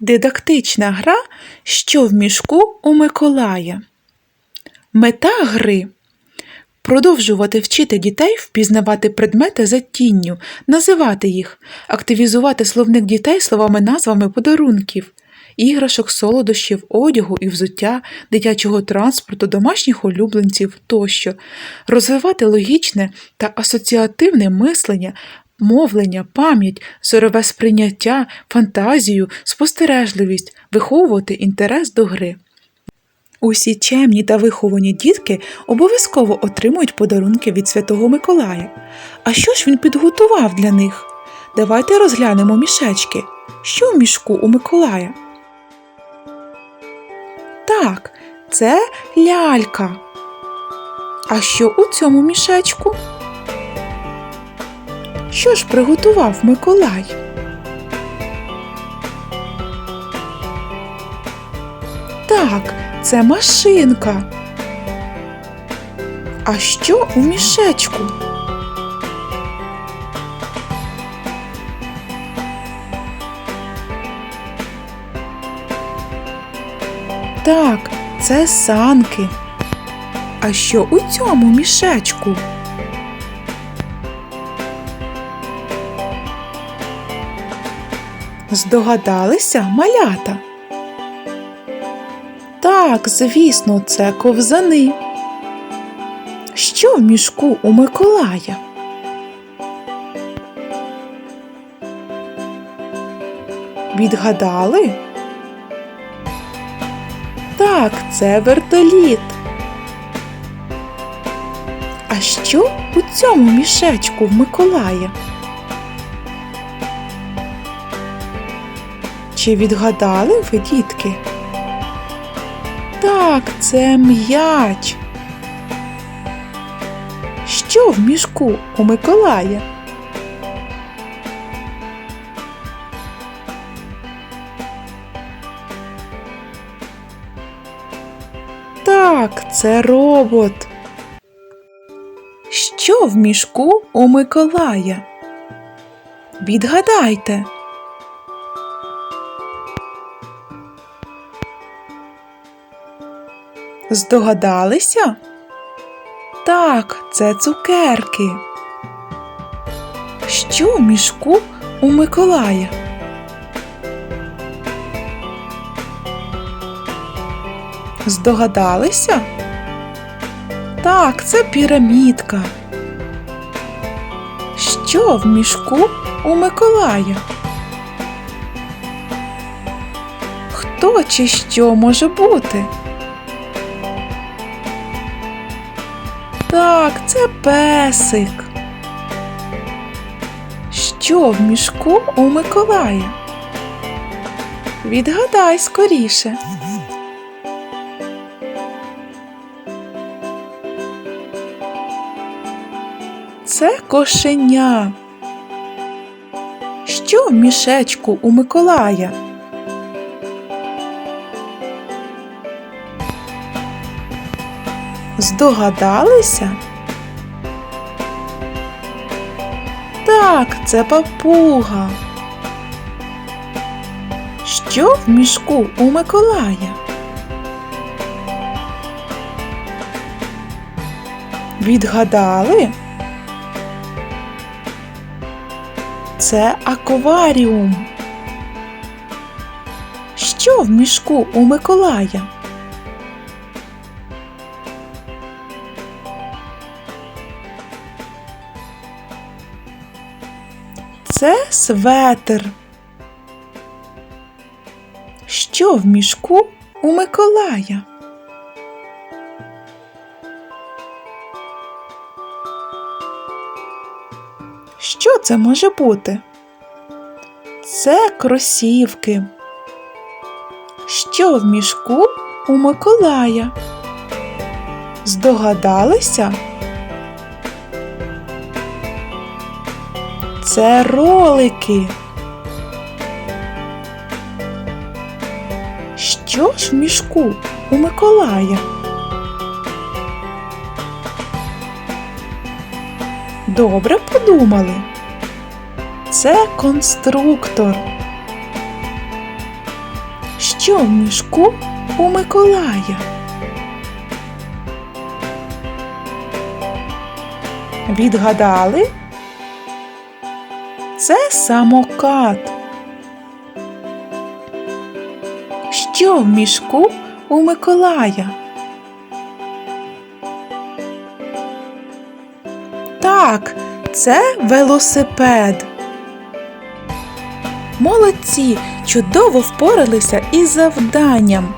Дидактична гра Що в мішку у Миколая. Мета гри продовжувати вчити дітей впізнавати предмети за тінню, називати їх, активізувати словник дітей словами назвами подарунків, іграшок, солодощів, одягу і взуття, дитячого транспорту, домашніх улюбленців тощо, розвивати логічне та асоціативне мислення, мовлення, пам'ять, зорове сприйняття, фантазію, спостережливість, виховувати інтерес до гри. Усі чемні та виховані дітки обов'язково отримують подарунки від Святого Миколая. А що ж він підготував для них? Давайте розглянемо мішечки. Що в мішку у Миколая? Так, це лялька. А що у цьому мішечку? Що ж приготував Миколай? Так, це машинка. А що у мішечку? Так, це санки. А що у цьому мішечку? Здогадалися малята? Так, звісно, це ковзани. Що в мішку у Миколая? Відгадали? Так, це вертоліт. А що у цьому мішечку в Миколая? Чи відгадали ви, дітки? Так, це м'яч. Що в мішку у Миколая? Так, це робот. Що в мішку у Миколая? Відгадайте. Здогадалися? Так, це цукерки. Що в мішку у Миколая? Здогадалися? Так, це пірамідка. Що в мішку у Миколая? Хто чи що може бути? Так, це песик. Що в мішку у Миколая? Відгадай скоріше. Це кошеня. Що в мішечку у Миколая? Здогадалися? Так, це папуга. Що в мішку у Миколая? Відгадали? Це акваріум. Що в мішку у Миколая? Це светр. Що в мішку у Миколая? Що це може бути? Це кросівки. Що в мішку у Миколая? Здогадалися? Це ролики. Що ж в мішку у Миколая? Добре подумали. Це конструктор. Що в мішку у Миколая? Відгадали? Це самокат. Що в мішку у Миколая? Так, це велосипед. Молодці чудово впоралися із завданням.